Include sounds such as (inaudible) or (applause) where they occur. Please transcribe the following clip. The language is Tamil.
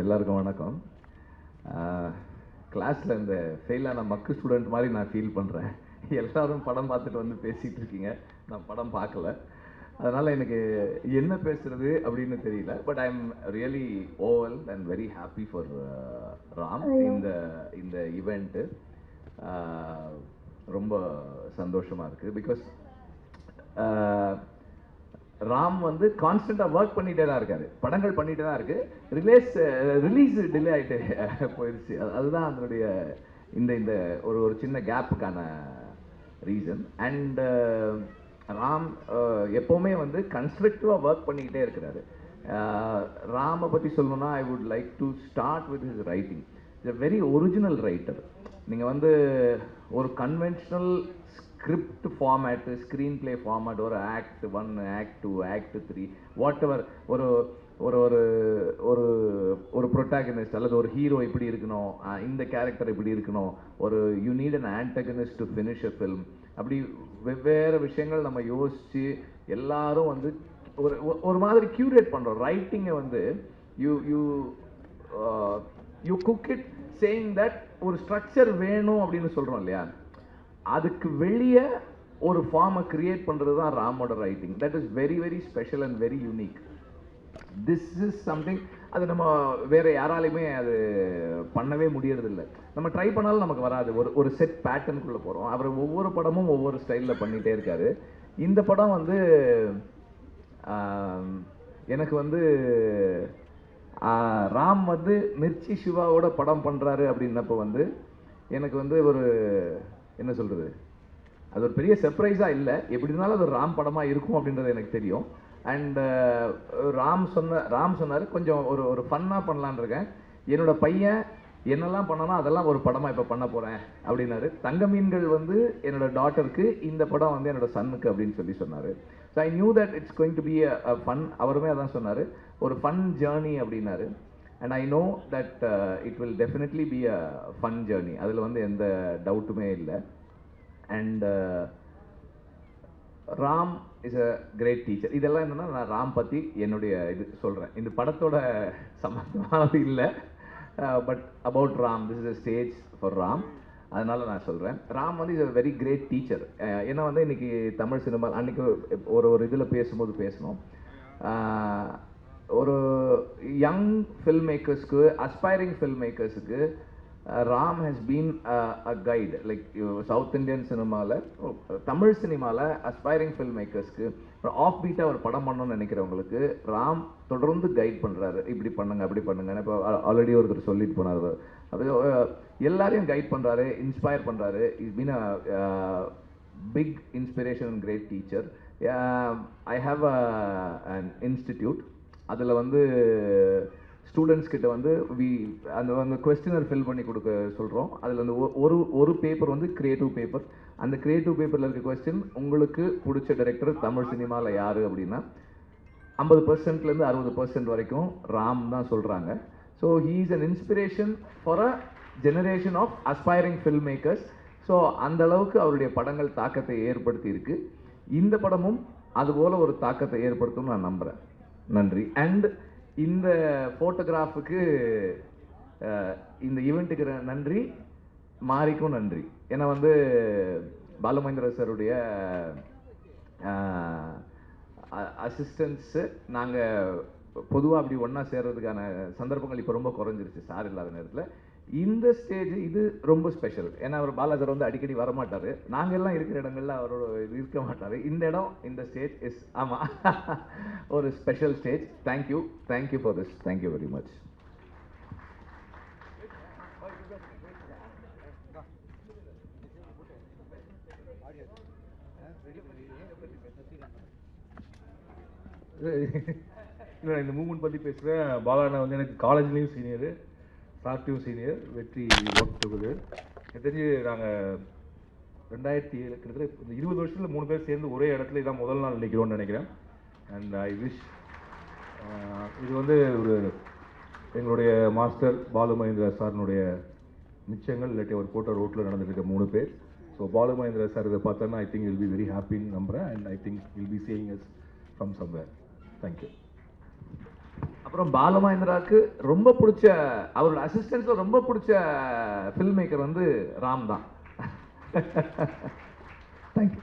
எல்லாருக்கும் வணக்கம். கிளாஸில் இந்த ஃபெயிலான மக்கு ஸ்டூடெண்ட் மாதிரி நான் ஃபீல் பண்ணுறேன் எல்லாரும் படம் பார்த்துட்டு வந்து பேசிகிட்டு இருக்கீங்க. நான் படம் பார்க்கல. அதனால் எனக்கு என்ன பேசுறது அப்படின்னு தெரியல. But I'm really oval and very happy for Ram இந்த இந்த இவெண்ட்டு ரொம்ப சந்தோஷமாக இருக்குது பிகாஸ் ராம் வந்து கான்ஸ்டண்ட்டாக ஒர்க் பண்ணிகிட்டே தான் இருக்காரு. படங்கள் பண்ணிகிட்டே தான் இருக்குது ரிலீஸ் ரிலீஸ் டிலே ஆகிட்டு போயிடுச்சு அது- அதுதான் அதனுடைய இந்த இந்த ஒரு ஒரு சின்ன கேப்புக்கான ரீசன் அண்டு ராம் எப்போவுமே வந்து கன்ஸ்ட்ரக்டிவாக ஒர்க் பண்ணிக்கிட்டே இருக்கிறாரு. ராமை பற்றி சொல்லணும்னா I would like to start with his writing is a very original writer நீங்கள் வந்து ஒரு conventional script format screenplay format ஒரு act one act two act three whatever ஒரு ஒரு ஒரு ஒரு ஒரு ப்ரொட்டாகனிஸ்ட் அல்லது ஒரு ஹீரோ இப்படி இருக்கணும் இந்த கேரக்டர் இப்படி இருக்கணும். ஒரு you need an antagonist to finish a film அப்படி வெவ்வேறு விஷயங்கள் நம்ம யோசித்து எல்லாரும் வந்து ஒரு ஒரு- ஒரு மாதிரி கியூரேட் பண்ணுறோம் ரைட்டிங்கை வந்து you you you cook it saying that ஒரு ஸ்ட்ரக்சர் வேணும் அப்படின்னு சொல்கிறோம் இல்லையா? அதுக்கு வெளியே ஒரு ஃபார்மை கிரியேட் பண்ணுறது தான் ராமோட writing that is very very special and very unique this is something அது நம்ம வேறு யாராலையுமே அது பண்ணவே முடியறதில்ல. நம்ம ட்ரை பண்ணாலும் நமக்கு வராது. ஒரு ஒரு செட் பேட்டர்னுக்குள்ளே போகிறோம் அவர் ஒவ்வொரு படமும் ஒவ்வொரு ஸ்டைலில் பண்ணிகிட்டே இருக்காரு. இந்த படம் வந்து எனக்கு வந்து ராம் வந்து மிர்ச்சி சிவாவோட படம் பண்ணுறாரு அப்படின்னப்போ வந்து எனக்கு வந்து ஒரு என்ன சொல்கிறது அது ஒரு பெரிய சர்ப்ரைஸாக இல்லை. எப்படி இருந்தாலும் அது ஒரு ராம் படமாக இருக்கும் அப்படின்றது எனக்கு தெரியும். அண்டு ராம் சொன்ன ராம் சொன்னார் கொஞ்சம் ஒரு ஒரு ஃபன்னாக பண்ணலான்னு இருக்கேன். என்னோட பையன் என்னெல்லாம் பண்ணனோ அதெல்லாம் ஒரு படமாக இப்போ பண்ண போகிறேன் அப்படின்னாரு. தங்க மீன்கள் வந்து என்னோட டாட்டருக்கு இந்த படம் வந்து என்னோட சன்னுக்கு அப்படின்னு சொல்லி சொன்னார். So I knew that it's going to be a fun அவருமே அதான் சொன்னார். ஒரு ஃபன் ஜேர்னி அப்படின்னாரு. And I know that it will definitely be a fun journey அதில் வந்து எந்த டவுட்டுமே இல்லை. And Ram is a great teacher இதெல்லாம் என்னென்னா நான் ராம் பற்றி என்னுடைய இது சொல்கிறேன் இந்த படத்தோட சம்மந்தமானது இல்லை. But about Ram this is a stage for Ram அதனால் நான் சொல்கிறேன் ராம் வந்து is a very great teacher ஏன்னா வந்து இன்றைக்கி தமிழ் சினிமா அன்றைக்கி ஒரு ஒரு இதில் பேசும்போது பேசணும். Uh, ஒரு யங் ஃபில்ம் மேக்கர்ஸ்க்கு aspiring film மேக்கர்ஸுக்கு Ram has been a guide like south Indian சினிமாவில் தமிழ் சினிமாவில் அஸ்பைரிங் ஃபில்ம் மேக்கர்ஸ்க்கு ஆஃப் பீட்டாக ஒரு படம் பண்ணணும்னு நினைக்கிறவங்களுக்கு ராம் தொடர்ந்து கைட் பண்ணுறாரு இப்படி பண்ணுங்க அப்படி பண்ணுங்க இப்போ ஆல்ரெடி ஒருத்தர் சொல்லிட்டு போனார். அது எல்லாரையும் கைட் பண்ணுறாரு இன்ஸ்பயர் பண்ணுறாரு is been a big inspiration and great teacher I have an institute அதில் வந்து ஸ்டூடெண்ட்ஸ் கிட்ட வந்து வி அந்த அந்த கொஸ்டினர் ஃபில் பண்ணி கொடுக்க சொல்கிறோம் அதில் அந்த ஒ- ஒரு ஒரு பேப்பர் வந்து க்ரியேட்டிவ் பேப்பர் அந்த க்ரியேட்டிவ் பேப்பரில் இருக்க கொஸ்டின் உங்களுக்கு பிடிச்ச டைரக்டர் தமிழ் சினிமாவில் யார் அப்படின்னா ஐம்பது பர்சன்ட்லேருந்து அறுபது பர்சன்ட் வரைக்கும் ராம் தான் சொல்கிறாங்க so he is an inspiration for a generation of aspiring film makers so அந்த அளவுக்கு அவருடைய படங்கள் தாக்கத்தை ஏற்படுத்தியிருக்கு இந்த படமும் அதுபோல் ஒரு தாக்கத்தை ஏற்படுத்தும்னு நான் நம்புகிறேன் நன்றி. அண்ட் இந்த ஃபோட்டோகிராஃபுக்கு இந்த ஈவெண்ட்டுக்கு நன்றி மாரிக்கும் நன்றி. ஏன்னா வந்து பாலுமகேந்திர சாருடைய அசிஸ்டன்ஸு நாங்கள் பொதுவாக அப்படி ஒன்றா சேர்கிறதுக்கான சந்தர்ப்பங்கள் இப்போ ரொம்ப குறைஞ்சிருச்சு சார் இல்லாத நேரத்தில். இந்த ஸ்டேஜ் இது ரொம்ப ஸ்பெஷல் ஏன்னா அவர் பாலாஜர் வந்து அடிக்கடி வரமாட்டார். நாங்கள் எல்லாம் இருக்கிற இடங்கள்ல அவரோட இது இருக்க மாட்டார். இந்த இடம் இந்த ஸ்டேஜ் இஸ் ஆமாம் ஒரு special stage thank you thank you for this thank you very much இல்லை இந்த மூமெண்ட் பற்றி பேசுகிறேன் பாலாண்ணா வந்து எனக்கு காலேஜ்லேயும் சீனியரு சார்ட்லேயும் சீனியர் வெற்றி ஒர்க் டுகெதர் தெரிஞ்சு நாங்கள் ரெண்டாயிரத்தி ஏழு கிட்டத்தட்ட இந்த இருபது வருஷத்தில் மூணு பேர் சேர்ந்து ஒரே இடத்துல இதான் முதல் நாள் நிற்கிறோம்னு நினைக்கிறேன். அண்ட் ஐ விஷ் இது வந்து ஒரு எங்களுடைய மாஸ்டர் பாலு மகேந்திரா சாரினுடைய மிச்சங்கள் இல்லாட்டி ஒரு போட்ட ரோட்டில் நடந்துட்டு மூணு பேர். ஸோ பாலு மகேந்திரா சார் இதை பார்த்தோன்னா I think will be very ஹாப்பின்னு நம்புகிறேன் and I think will be saying us from somewhere thank you அப்புறம் பாலமகேந்திராவுக்கு ரொம்ப பிடிச்ச அவரோட அசிஸ்டன்ஸில் ரொம்ப பிடிச்ச ஃபில்ம் மேக்கர் வந்து ராம் தான். (laughs) தேங்க்யூ